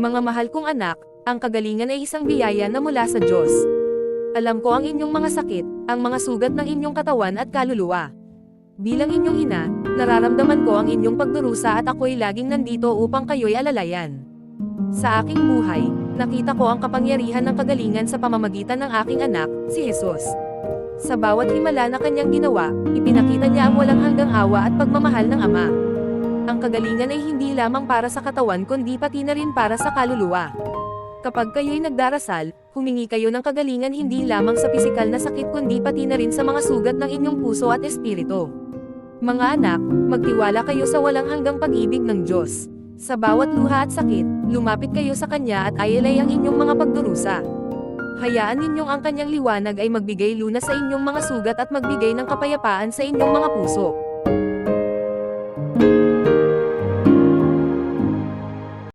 Mga mahal kong anak, ang kagalingan ay isang biyaya na mula sa Diyos. Alam ko ang inyong mga sakit, ang mga sugat ng inyong katawan at kaluluwa. Bilang inyong ina, nararamdaman ko ang inyong pagdurusa at ako'y laging nandito upang kayo'y alalayan. Sa aking buhay, nakita ko ang kapangyarihan ng kagalingan sa pamamagitan ng aking anak, si Jesus. Sa bawat himala na kanyang ginawa, ipinakita niya ang walang hanggang awa at pagmamahal ng Ama. Ang kagalingan ay hindi lamang para sa katawan kundi pati na rin para sa kaluluwa. Kapag kayo'y nagdarasal, humingi kayo ng kagalingan hindi lamang sa pisikal na sakit kundi pati na rin sa mga sugat ng inyong puso at espiritu. Mga anak, magtiwala kayo sa walang hanggang pag-ibig ng Diyos. Sa bawat luha at sakit, lumapit kayo sa Kanya at ayalay ang inyong mga pagdurusa. Hayaan ninyong ang kanyang liwanag ay magbigay lunas sa inyong mga sugat at magbigay ng kapayapaan sa inyong mga puso.